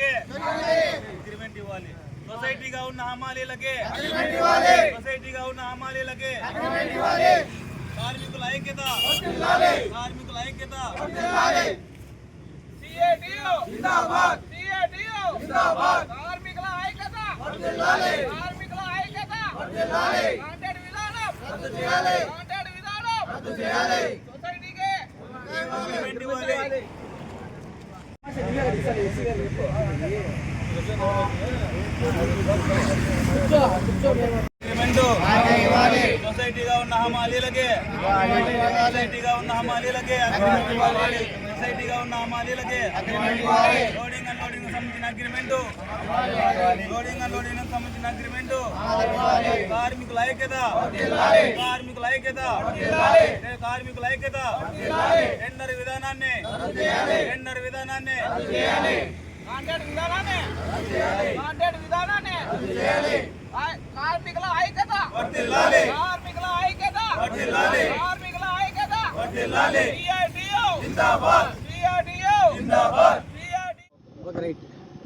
హమాలీలకి agreement ఇవ్వాలి. సొసైటీగా ఉన్న హమాలీలకి సొసైటీగా ఉన్న హమాలీలకి కార్మికుల ఐక్యత. కార్మికుల ఐక్యత. కార్మికుల ఐక్యత. కార్మికుల ఐక్యత. విధానం. విధానం. సొసైటీకి ఇవ్వాలి. సొసైటీగా ఉన్న హమాలీలకి సొసైటీగా ఉన్న హమాలీలకి సొసైటీగా ఉన్న హమాలీలకి లోడింగ్ అండ్ లోడింగ్ సంబంధించిన అగ్రిమెంట్ లోడింగ్ అండ్ లోడింగ్ సంబంధించిన అగ్రిమెంట్ కార్మికుల ఐక్యత. కార్మికుల ఐక్యత. కార్మికుల ఐక్యత? టెండర్ విధానాన్ని. టెండర్ విధానాన్ని. కాంట్రాక్ట్ విధానాన్ని. కాంట్రాక్ట్ విధానాన్ని. కార్మికుల ఐక్యత. కార్మికుల ఐక్యత. కార్మికుల ఐక్యత.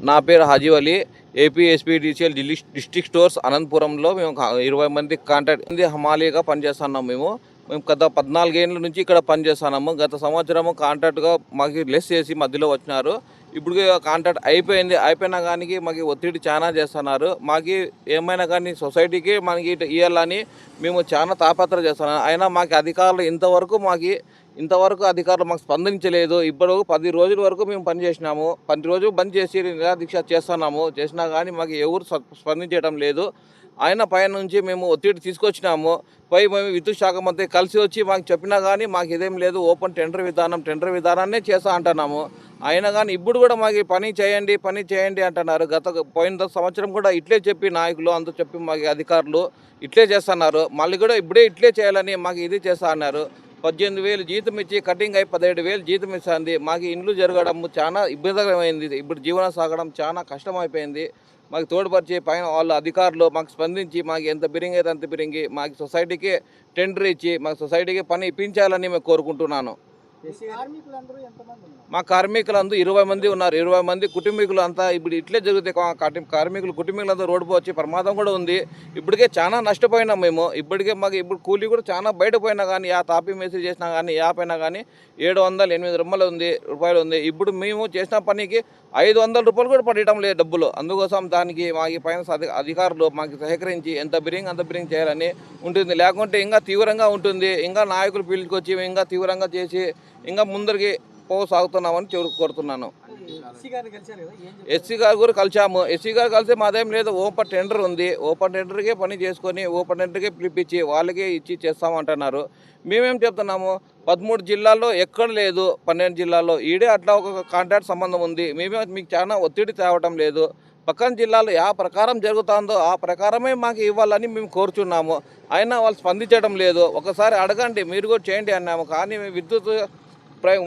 నా పేరు Haji Ali AP SPDCL district stores అనంతపురంలో మేము ఒక ఇరవై మంది కాంట్రాక్ట్ మంది హమాలీగా పనిచేస్తున్నాం మేము. మేము గత పద్నాలుగేళ్ళ నుంచి ఇక్కడ పనిచేస్తున్నాము గత సంవత్సరము కాంట్రాక్ట్గా మాకు లెస్ చేసి మధ్యలో వచ్చినారు. ఇప్పుడు కాంట్రాక్ట్ అయిపోయింది. అయిపోయినా కానీ మాకు ఒత్తిడి చాలా చేస్తున్నారు. మాకు ఏమైనా కానీ సొసైటీకి మనకి ఇవ్వాలని మేము చాలా తాపత్ర చేస్తున్నాం. అయినా మాకు అధికారులు ఇంతవరకు మాకు ఇంతవరకు అధికారులు మాకు స్పందించలేదు. ఇప్పుడు పది రోజుల వరకు మేము పనిచేసినాము పది రోజులు బంద్ చేసి నిరాదీక్ష చేస్తున్నాము. చేసినా కానీ మాకు ఎవరు స్ప- స్పందించడం లేదు. ఆయన పైన నుంచి మేము ఒత్తిడి తీసుకొచ్చినాము. పై మేము విద్యుత్ శాఖ మంత్రి కలిసి వచ్చి మాకు చెప్పినా కానీ మాకు ఇదేం లేదు ఓపెన్ టెండర్ విధానం టెండర్ విధానాన్నే చేస్తా అంటున్నాము. అయినా కానీ ఇప్పుడు కూడా మాకు పని చేయండి పని చేయండి అంటున్నారు. గత పోయిన సంవత్సరం కూడా ఇట్లే చెప్పి నాయకులు అంత చెప్పి మాకు అధికారులు ఇట్లే చేస్తున్నారు. మళ్ళీ కూడా ఇప్పుడే ఇట్లే చేయాలని మాకు ఇది చేస్తా అన్నారు. పద్దెనిమిది వేలు జీతం ఇచ్చి కటింగ్ అయి పదిహేడు వేలు జీతం ఇస్తుంది. మాకు ఇండ్లు జరగడం చాలా ఇబ్బందికరమైంది. ఇప్పుడు జీవనం సాగడం చాలా కష్టమైపోయింది. మాకు తోడ్పరిచి పైన వాళ్ళ అధికారులు మాకు స్పందించి మాకు ఎంత బిరింగ్ అయితే అంత బిరింగి మాకు సొసైటీకి టెండర్ ఇచ్చి మాకు సొసైటీకి పని ఇప్పించాలని మేము కోరుకుంటున్నాను. మా కార్మికులందరూ ఇరవై మంది ఉన్నారు. ఇరవై మంది కుటుంబీకులు అంతా ఇప్పుడు ఇట్లే జరుగుతాయి. కార్మికులు కుటుంబీకులంతా రోడ్డు వచ్చి ప్రమాదం కూడా ఉంది. ఇప్పటికే చాలా నష్టపోయినాం మేము. ఇప్పటికే మాకు ఇప్పుడు కూలీ కూడా చాలా బయట పోయినా కానీ యా తాపి మేస్త్రి చేసినా కానీ యాపైనా కానీ ఏడు వందలు ఎనిమిది రూపాయలు ఉంది రూపాయలు ఉంది. ఇప్పుడు మేము చేసిన పనికి ఐదు వందల రూపాయలు కూడా పడటం లేదు డబ్బులు. అందుకోసం దానికి మాకు పైన అధి- అధికారులు మాకు సహకరించి ఎంత బిరింగ్ అంత బిరింగ్ చేయాలని ఉంటుంది. లేకుంటే ఇంకా తీవ్రంగా ఉంటుంది. ఇంకా నాయకులు పిలుచుకొచ్చి ఇంకా తీవ్రంగా చేసి ఇంకా ముందరికి పో సాగుతున్నామని చెడు కోరుతున్నాను ఎస్సీ గారు కూడా కలిసాము ఎస్సీ గారు కలిసి మాదేం లేదు ఓపెన్ టెండర్ ఉంది. ఓపెన్ టెండర్కే పని చేసుకొని ఓపెన్ టెండర్కే పిలిపించి వాళ్ళకే ఇచ్చి చేస్తామంటున్నారు. మేమేం చెప్తున్నాము? పదమూడు జిల్లాల్లో ఎక్కడ లేదు పన్నెండు జిల్లాల్లో. ఈడే అట్లా ఒక కాంట్రాక్ట్ సంబంధం ఉంది. మేమే మీకు చాలా ఒత్తిడి తేవటం లేదు. పక్కన జిల్లాలో ఆ ప్రకారం జరుగుతుందో ఆ ప్రకారమే మాకు ఇవ్వాలని మేము కోరుచున్నాము. అయినా వాళ్ళు స్పందించడం లేదు. ఒకసారి అడగండి మీరు కూడా చేయండి అన్నాము. కానీ విద్యుత్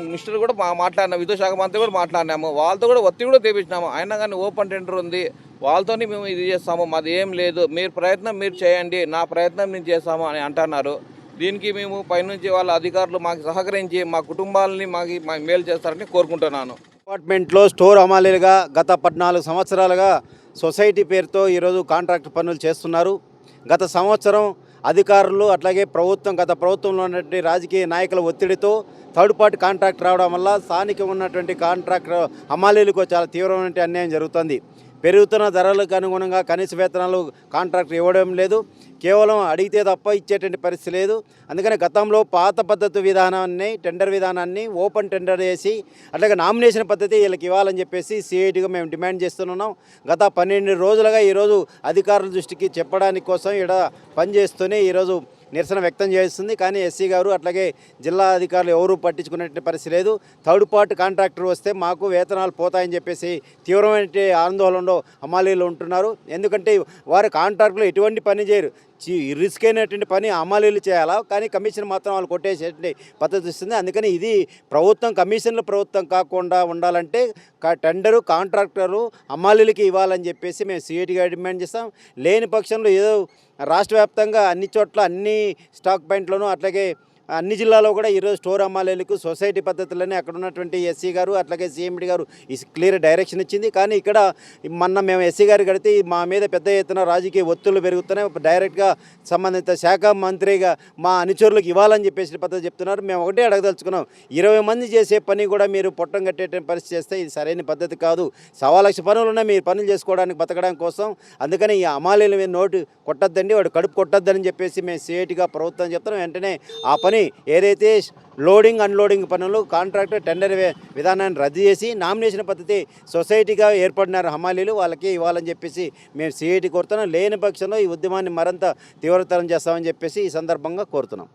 మినిస్టర్ కూడా మా మాట్లాడినా విద్యుత్ శాఖ మంత్రి కూడా మాట్లాడినాము. వాళ్ళతో కూడా ఒత్తిడి కూడా తెప్పించినాము. అయినా కానీ ఓపెన్ టెండర్ ఉంది. వాళ్ళతోనే మేము ఇది చేస్తాము. మాది ఏం లేదు. మీరు ప్రయత్నం మీరు చేయండి. నా ప్రయత్నం నేను చేస్తాము అని అంటున్నారు. దీనికి మేము పైనుంచి వాళ్ళ అధికారులు మాకు సహకరించి మా కుటుంబాలని మాకు మాకు మేలు చేస్తారని కోరుకుంటున్నాను. అపార్ట్మెంట్లో స్టోర్ అమాలీలుగా గత పద్నాలుగు సంవత్సరాలుగా సొసైటీ పేరుతో ఈరోజు కాంట్రాక్ట్ పనులు చేస్తున్నారు. గత సంవత్సరం అధికారులు అట్లాగే ప్రభుత్వం గత ప్రభుత్వంలో ఉన్నటువంటి రాజకీయ నాయకుల ఒత్తిడితో థర్డ్ పార్టీ కాంట్రాక్ట్ రావడం వల్ల స్థానిక ఉన్నటువంటి కాంట్రాక్ట్ హమాలీలకు చాలా తీవ్రమైన అన్యాయం జరుగుతుంది. పెరుగుతున్న ధరలకు అనుగుణంగా కనీస వేతనాలు కాంట్రాక్ట్ ఇవ్వడం లేదు. కేవలం అడిగితే తప్ప ఇచ్చేటువంటి పరిస్థితి లేదు. అందుకని గతంలో పాత పద్ధతి విధానాన్ని టెండర్ విధానాన్ని ఓపెన్ టెండర్ చేసి అట్లాగే నామినేషన్ పద్ధతి వీళ్ళకి ఇవ్వాలని చెప్పేసి సిఐటిగా మేము డిమాండ్ చేస్తున్నాం. గత పన్నెండు రోజులుగా ఈరోజు అధికారుల దృష్టికి చెప్పడానికి కోసం ఇక్కడ పనిచేస్తూనే ఈరోజు నిరసన వ్యక్తం చేస్తుంది. కానీ ఎస్సీ గారు అట్లాగే జిల్లా అధికారులు ఎవరూ పట్టించుకునే పరిస్థితి లేదు. థర్డ్ పార్ట్ కాంట్రాక్టర్ వస్తే మాకు వేతనాలు పోతాయని చెప్పేసి తీవ్రమైన ఆందోళనలో అమాలీలు ఉంటున్నారు. ఎందుకంటే వారి కాంట్రాక్టులు ఎటువంటి పని చేయరు. చి- రిస్క్ అయినటువంటి పని అమాలీలు చేయాలా? కానీ కమిషన్ మాత్రం వాళ్ళు కొట్టేసేటువంటి పద్ధతి ఇస్తుంది అందుకని ఇది ప్రభుత్వం కమిషన్ల ప్రభుత్వం కాకుండా ఉండాలంటే టెండరు కాంట్రాక్టరు అమాలీలకి ఇవ్వాలని చెప్పేసి మేము సిఐటిగా డిమాండ్ చేస్తాం. లేని పక్షంలో ఏదో రాష్ట్ర వ్యాప్తంగా అన్ని చోట్ల అన్ని స్టాక్ పాయింట్లను అట్లాగే అన్ని జిల్లాలో కూడా ఈరోజు స్టోర్ అమ్మాలేలకు సొసైటీ పద్ధతిలోనే అక్కడ ఉన్నటువంటి ఎస్సీ గారు అట్లాగే సీఎండి గారు క్లియర్ డైరెక్షన్ ఇచ్చింది. కానీ ఇక్కడ మొన్న మేము ఎస్సీ గారు కడితే మా మీద పెద్ద ఎత్తున రాజకీయ ఒత్తులు పెరుగుతున్నాయి. డైరెక్ట్గా సంబంధిత శాఖ మంత్రిగా మా అనుచరులకు ఇవ్వాలని చెప్పేసి పద్ధతి చెప్తున్నారు. మేము ఒకటే అడగదలుచుకున్నాం. ఇరవై మంది చేసే పని కూడా మీరు పొట్టం కట్టే పరిస్థితి చేస్తే ఇది సరైన పద్ధతి కాదు. సవా లక్ష పనులు ఉన్నాయి. మీరు పనులు చేసుకోవడానికి బతకడానికి కోసం. అందుకని ఈ అమాలీల మీద నోటు కొట్టద్దండి. వాడు కడుపు కొట్టద్దని చెప్పేసి మేము సేటిగా ప్రభుత్వం చెప్తున్నాం. వెంటనే ఆ పని ఏదైతే లోడింగ్ అన్లోడింగ్ పనులు కాంట్రాక్ట్ టెండర్ వే- విధానాన్ని రద్దు చేసి నామినేషన్ పద్ధతి సొసైటీగా ఏర్పడినారు హమాలీలు వాళ్ళకి ఇవ్వాలని చెప్పేసి మేము సిఐటి కోరుతున్నాం. లేని పక్షంలో ఈ ఉద్యమాన్ని మరింత తీవ్రతరం చేస్తామని చెప్పేసి ఈ సందర్భంగా కోరుతున్నాం.